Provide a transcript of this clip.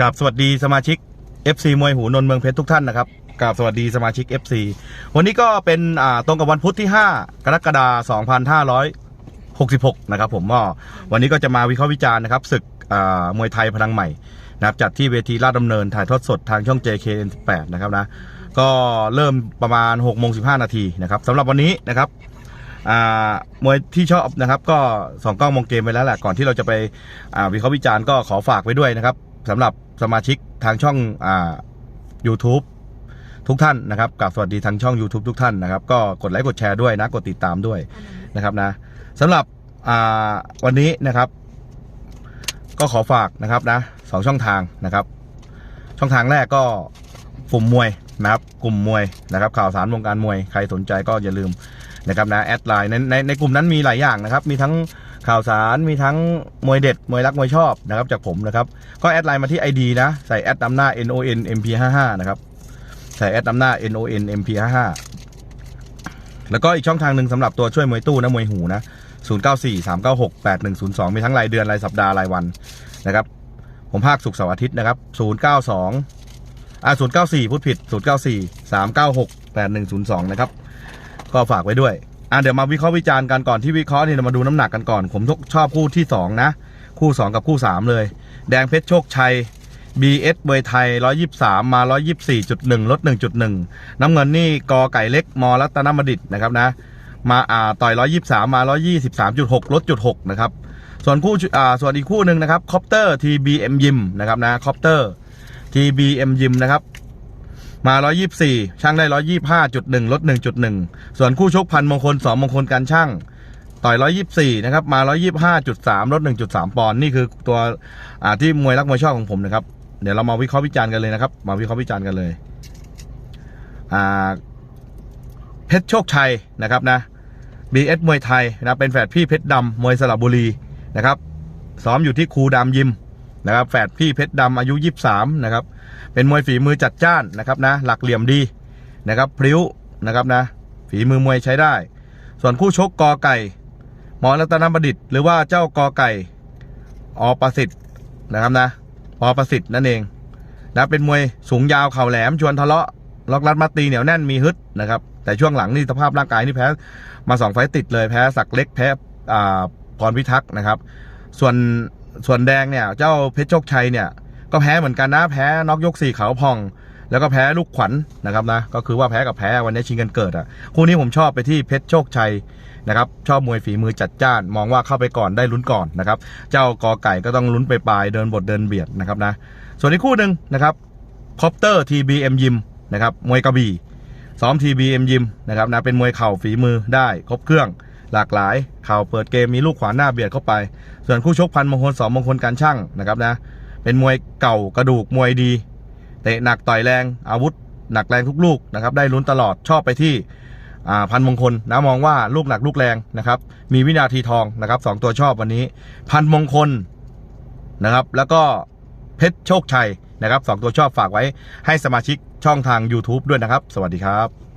กับสวัสดีสมาชิก FC มวยหูนนท์เมืองเพชรทุกท่านนะครับกับสวัสดีสมาชิก FC วันนี้ก็เป็นอ่าตรงกับวันพุธที่ 5 กรกฎาคม2566 นะครับผมก็วันนี้ก็จะมาวิเคราะห์วิจารณ์นะครับศึกอ่ามวยไทยพลังใหม่นะครับจัดที่เวทีลาดดำเนินถ่ายทอดสดทางช่อง JKN18 นะครับนะก็เริ่มประมาณ6โมง15 นาทีนะครับสำหรับวันนี้นะครับอ่ามวยที่ชอบนะครับก็สองกล้องมองเกมไปแล้วแหละก่อนที่เราจะไปอ่าวิเคราะห์วิจารณ์ก็ขอฝากไว้ด้วยนะครับ สำหรับสมาชิกทางช่องอ่า YouTube ทุกท่านนะครับกับสวัสดีทางช่อง YouTube ทุกท่านนะครับ ก็กดไลค์กดแชร์ด้วยนะ กดติดตามด้วยนะครับนะสำหรับอ่าวันนี้นะครับ ก็ขอฝากนะครับนะสองช่องทางนะครับ ช่องทางแรกก็กลุ่มมวยนะครับกลุ่มมวยนะครับ ข่าวสารวงการมวยใครสนใจก็อย่าลืมนะครับนะแอดไลน์ในในในกลุ่มนั้นมีหลายอย่างนะครับ มีทั้ง ข่าวสารมีทั้งมวยเด็ด มวยรัก มวยชอบนะครับจากผมนะครับ ก็แอดไลน์มาที่ ID นะ ใส่แอดนำหน้า N O N M P 5 5นะครับ ใส่แอดนำหน้า N O N M P 5 5แล้วก็อีกช่องทางหนึ่งสำหรับตัวช่วยมวยตู้นะมวยหูนะ0 9 4 3 9 6 8 1 0 2 มีทั้งรายเดือนรายสัปดาห์รายวันนะครับ ผมภาคศุกเสาร์อาทิตย์นะครับ 0 9 2อ่า0 9 4 พูดผิด 0 9 4 3 9 6 8 1 0 2 นะครับ ก็ฝากไว้ด้วย อะเดี๋ยวมาวิเคราะห์วิจารณ์กันก่อนที่วิเคราะห์นี่เรามาดูน้ำหนักกันก่อน ผมชอบคู่ที่2นะ คู่2กับคู่3เลย แดงเพชรโชคชัย BS เบยไทย 123 มา 124.1 ลด 1.1 น้ำเงินนี่กอไก่เล็กมรัตนมดิตนะครับนะ มาอ่าต่อย 123 มา 123.6 ลดจุด6นะครับ ส่วนคู่อ่าส่วนอีกคู่หนึ่งนะครับคอปเตอร์ TBM ยิมนะครับนะคอปเตอร์ TBM ยิมนะครับ มา 124 ช่างได้ 125.1 ลด 1.1 ส่วนคู่ชกพันมงคล2มงคลการช่าง ต่อย 124 นะครับ มา 125.3 ลด 1.3 ปอนด์นี่คือตัวที่มวยรักมวยชอบของผมนะครับ เดี๋ยวเรามาวิเคราะห์วิจารณ์กันเลยนะครับ มาวิเคราะห์วิจารณ์กันเลยเพชรโชคชัยนะครับนะ BS มวยไทยนะเป็นแฝดพี่เพชรดำมวยสระบุรีนะครับ ซ้อมอยู่ที่ครูดำยิม นะครับแฝดพี่เพชรดำอายุ 23นะครับเป็นมวยฝีมือจัดจ้านนะครับนะหลักเหลี่ยมดีนะครับพริ้วนะครับนะฝีมือมวยใช้ได้ ส่วนคู่ชกกอไก่หมอรัตนบดิตหรือว่าเจ้ากอไก่อประสิทธิ์นะครับนะอประสิทธิ์นั่นเองนะเป็นมวยสูงยาวเข่าแหลมชวนทะเลาะล็อกรัดมัดตีเหนียวแน่นมีฮึดนะครับแต่ช่วงหลังนี่สภาพร่างกายนี่แพ้มาสองไฟต์ติดเลยแพ้สักเล็กแพ้อ่าพรพิทักษ์นะครับ ส่วน ส่วนแดงเนี่ย เจ้าเพชรโชคชัยเนี่ย ก็แพ้เหมือนกันนะแพ้น็อกยกสี่เขาพอง แล้วก็แพ้ลูกขวัญนะครับนะก็คือว่าแพ้กับแพ้วันนี้ชิงกันเกิดอะคู่นี้ผมชอบไปที่เพชรโชคชัยนะครับชอบมวยฝีมือจัดจ้าน มองว่าเข้าไปก่อนได้ลุ้นก่อนนะครับ เจ้ากอไก่ก็ต้องลุ้นไปปลายเดินบทเดินเบียดนะครับนะส่วนอีกคู่หนึ่งนะครับคอปเตอร์ TBM ยิมนะครับมวยกระบี่ซ้อม TBM ยิมนะครับนะเป็นมวยเข่าฝีมือได้ครบเครื่อง หลากหลายเข่าเปิดเกมมีลูกขวาหน้าเบียดเข้าไป ส่วนคู่ชกพันมงคลสองมงคลการช่างนะครับนะเป็นมวยเก่ากระดูกมวยดีเตะหนักต่อยแรงอาวุธหนักแรงทุกลูกนะครับได้ลุ้นตลอดชอบไปที่พันมงคลนะมองว่าลูกหนักลูกแรงนะครับมีวินาทีทองนะครับสองตัวชอบวันนี้ พันมงคลนะครับแล้วก็เพชรโชคชัยนะครับสองตัวชอบฝากไว้ให้สมาชิกช่องทาง YouTube ด้วยนะครับ สวัสดีครับ